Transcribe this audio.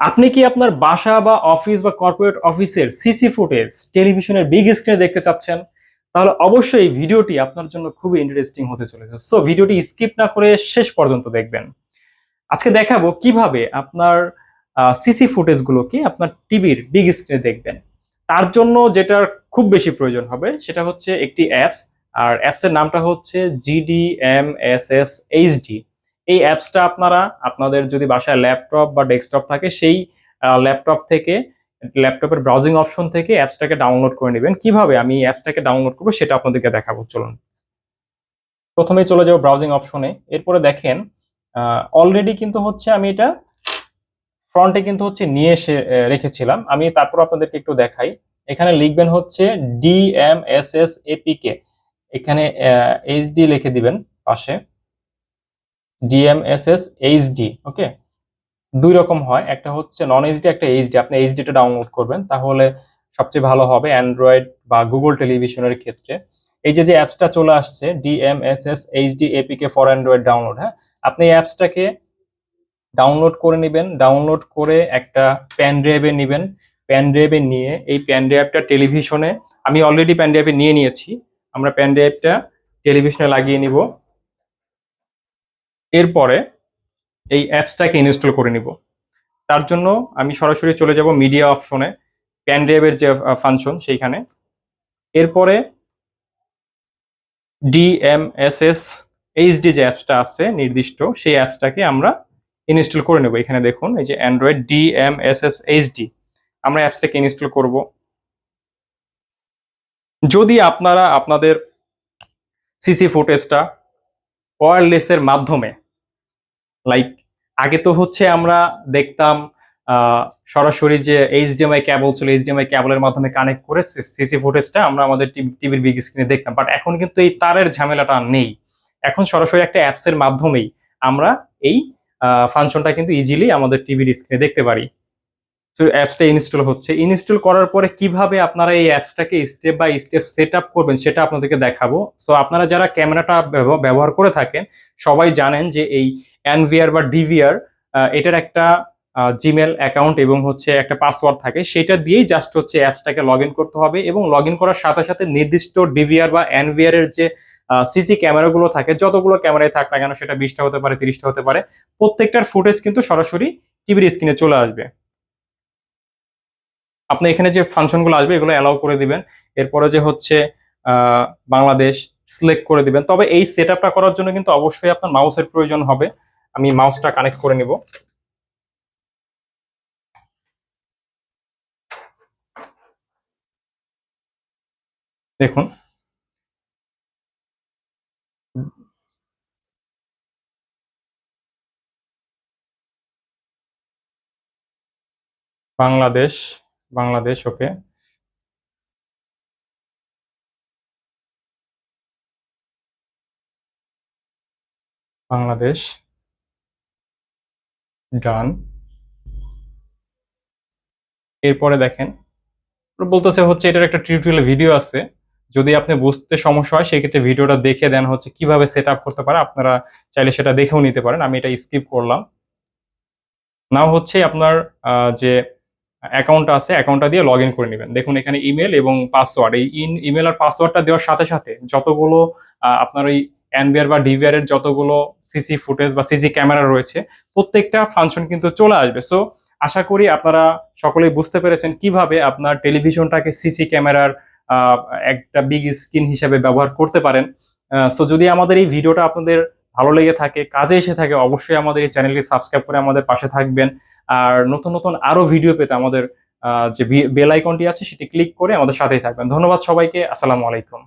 আপনি কি আপনার বাসা বা অফিস বা কর্পোরেট অফিসের সিসি ফুটেজ টেলিভিশনের বিগ স্ক্রিনে দেখতে চাচ্ছেন, তাহলে অবশ্যই এই ভিডিওটি আপনার জন্য খুবই ইন্টারেস্টিং হতে চলেছে। সো ভিডিওটি স্কিপ না করে শেষ পর্যন্ত দেখবেন। আজকে দেখাবো কীভাবে আপনার সিসি ফুটেজগুলোকে আপনার টিভির বিগ স্ক্রিনে দেখবেন। তার জন্য যেটার খুব বেশি প্রয়োজন হবে, সেটা হচ্ছে একটি অ্যাপস আর অ্যাপসের নামটা হচ্ছে GD M S S HD এই অ্যাপসটা আপনারা, আপনাদের যদি বাসায় ল্যাপটপ বা ডেস্কটপ থাকে, সেই ল্যাপটপ থেকে, ল্যাপটপের ব্রাউজিং অপশন থেকে অ্যাপসটাকে ডাউনলোড করে নেবেন। কীভাবে আমি অ্যাপসটাকে ডাউনলোড করব সেটা আপনাদেরকে দেখাবো। চলুন। প্রথমেই চলে যাব ব্রাউজিং অপশনে এরপরে দেখেন অলরেডি কিন্তু হচ্ছে আমি এটা ফ্রন্টে কিন্তু হচ্ছে নিয়ে এসে রেখেছিলাম। আমি তারপর আপনাদেরকে একটু দেখাই। এখানে লিখবেন হচ্ছে ডিএমএসএস এপিকে এখানে এইচডি লিখে দিবেন পাশে। ডিএমএসএস এইচডি ওকে দুই রকম হয়, একটা হচ্ছে নন এইচডি একটা এইচডি আপনি এইচডিটা ডাউনলোড করবেন, তাহলে সবচেয়ে ভালো হবে অ্যান্ড্রয়েড বা গুগল টেলিভিশনের ক্ষেত্রে। এই যে যে অ্যাপসটা চলে আসছে DMSS HD APK for Android download হ্যাঁ? আপনি এই অ্যাপসটাকে ডাউনলোড করে নেবেন ডাউনলোড করে একটা প্যান ড্রাইভে নেবেন। প্যান ড্রাইভে নিয়ে, এই প্যান ড্রাইভটা টেলিভিশনে আমি অলরেডি প্যান ড্রাইভে নিয়ে নিয়েছি। আমরা প্যান ড্রাইভটা টেলিভিশনে লাগিয়ে নিব। এরপরে এই অ্যাপসটাকে ইনস্টল করে নিব। তার জন্য আমি সরাসরি চলে যাব মিডিয়া অপশনে প্যান ড্রাইভের যে ফাংশন সেইখানে। এরপরে ডিএমএসএস এইচডি যে অ্যাপসটা আছে নির্দিষ্ট, সেই অ্যাপসটাকে আমরা ইনস্টল করে নেব। এখানে দেখুন, এই যে অ্যান্ড্রয়েড ডিএমএসএস এইচডি আমরা অ্যাপসটাকে ইনস্টল করব। যদি আপনারা আপনাদের সিসি ফুটেজটা ওয়্যারলেসের মাধ্যমে লাইক আগে তো হচ্ছে আমরা দেখতাম সরাসরি যে এইচডিএমআই ক্যাবল ছিল এইচডিএমআই ক্যাবলের মাধ্যমে কানেক্ট করে সিসি ফুটেজটা আমরা আমাদের টিভির বিগ স্ক্রিনে দেখতাম। বাট এখন কিন্তু এই তারের ঝামেলাটা নেই। এখন সরাসরি একটা অ্যাপসের মাধ্যমেই আমরা এই ফাংশনটা কিন্তু ইজিলি আমাদের টিভির স্ক্রিনে দেখতে পারি। সো অ্যাপসটা ইনস্টল হচ্ছে। ইনস্টল করার পরে কীভাবে আপনারা এই অ্যাপসটাকে step by step set up করবেন সেটা আপনাদেরকে দেখাবো। সো আপনারা যারা ক্যামেরাটা ব্যবহার করে থাকেন, সবাই জানেন যে এই এনভিআর বা ডিভিআর এটার একটা জিমেল অ্যাকাউন্ট এবং হচ্ছে একটা পাসওয়ার্ড থাকে। সেটা দিয়েই জাস্ট হচ্ছে অ্যাপসটাকে লগ করতে হবে এবং লগ করার সাথে সাথে নির্দিষ্ট ডিভিআর বা এনভিআর এর যে সিসি ক্যামেরাগুলো থাকে, যতগুলো ক্যামেরায় থাক না কেন সেটা বিশটা হতে পারে, তিরিশটা হতে পারে, প্রত্যেকটার ফুটেজ কিন্তু সরাসরি টিভির স্ক্রিনে চলে আসবে। আপনি এখানে যে ফাংশনগুলো আসবে, এগুলো অ্যালাউ করে দিবেন। এরপরে যে হচ্ছে বাংলাদেশ সিলেক্ট করে দিবেন। তবে এই সেট করার জন্য কিন্তু অবশ্যই আপনার মাউসের প্রয়োজন হবে। আমি মাউসটা কানেক্ট করে নিব। দেখুন। বাংলাদেশ বাংলাদেশ, ওকে। বাংলাদেশ। ডান এরপরে দেখেন, বলতেছে হচ্ছে এটার একটা টিউটোরিয়াল ভিডিও আছে। যদি আপনি বুঝতে সমস্যা হয়, সেক্ষেত্রে ভিডিওটা দেখে দেন হচ্ছে কীভাবে সেট করতে পারে। আপনারা চাইলে সেটা দেখেও নিতে পারেন। আমি এটা স্কিপ করলাম। নাও হচ্ছে আপনার যে অ্যাকাউন্টটা আছে অ্যাকাউন্টটা দিয়ে লগ করে নেবেন। দেখুন এখানে ইমেল এবং পাসওয়ার্ড এই ইন ইমেল আর পাসওয়ার্ডটা দেওয়ার সাথে সাথে যতগুলো আপনার ওই এনবিআর বা ডিভিআর এর যতগুলো সিসি ফুটেজ বা সিসি ক্যামেরা রয়েছে, প্রত্যেকটা ফাংশন কিন্তু চলে আসবে। সো আশা করি আপনারা সকলেই বুঝতে পেরেছেন কীভাবে আপনার টেলিভিশনটাকে সিসি ক্যামেরার একটা বিগ স্ক্রিন হিসেবে ব্যবহার করতে পারেন। সো যদি আমাদের এই ভিডিওটা আপনাদের ভালো লেগে থাকে, কাজে এসে থাকে, অবশ্যই আমাদের এই চ্যানেলটি সাবস্ক্রাইব করে আমাদের পাশে থাকবেন। আর নতুন নতুন আরও ভিডিও পেতে আমাদের যে বেল আইকনটি আছে সেটি ক্লিক করে আমাদের সাথেই থাকবেন। ধন্যবাদ সবাইকে, আসসালামু আলাইকুম।